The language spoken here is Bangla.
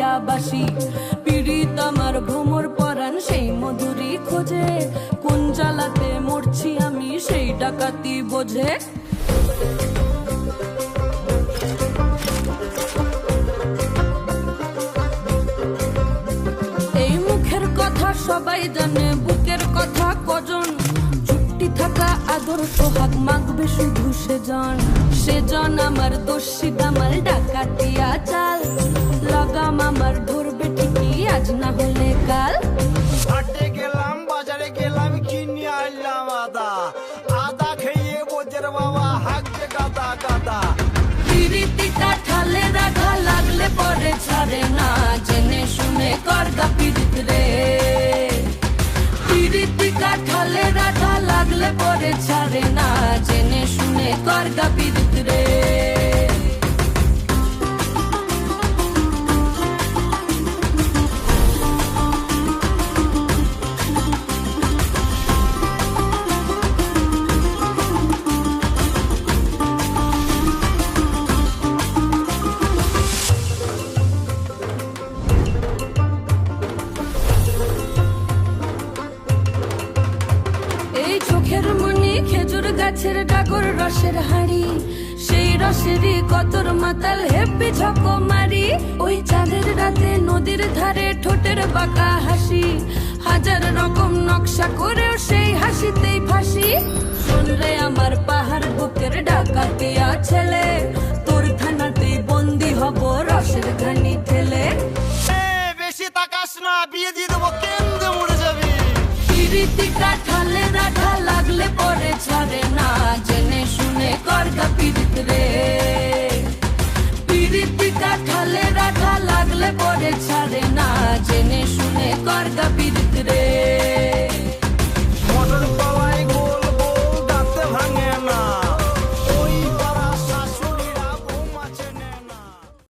ডাকাতিয়া বাসি পীড়িত আমার ভ্রমর পরাণ, সেই মধুরি খোঁজে, কোন জ্বালাতে মরছি আমি, সেই ডাকাতি বোঝে। এই মুখের কথা সবাই জানে, বুকের কথা কজন। চুপটি থাকা আদর সোহাগ, মাগবে শুধু সেজন। সেজন আমার দোষী না হলে কাল হাটে গেলাম বাজারে গেলাম কিনে আনলাম আদা? আদা খেয়ে বোঝের বাবা হাঁকছে গাদা গাদা পিরিতিটা ঠালে রাখা লাগলে পরে ছাড়ে না জেনে শুনে করগা পিরিত রে। পিরিতিকা ঠালে রাখা লাগলে পরে ছাড়ে না জেনে শুনে করগা পিরিত গাছের ডাগর রসের হাড়ি সেই রসেরই কতর মাতাল হেপি ঝক মারি। ওই চাঁদের রাতে নদীর ধারে ঠোঁটের বাঁকা হাসি হাজার রকম নকশা করেও সেই হাসিতেই ফাঁসি। শুনলে আমার পাহাড় বুকের ডাকাতে ছেলে তোর থানাতেই বন্দি হব রসের ঘানি ঠেলে। বেশি তাকাস না বিয়ে দিয়ে দেবো কেন্দ্রে মরে যাবি। কাঠালে পরে ছাড়ে না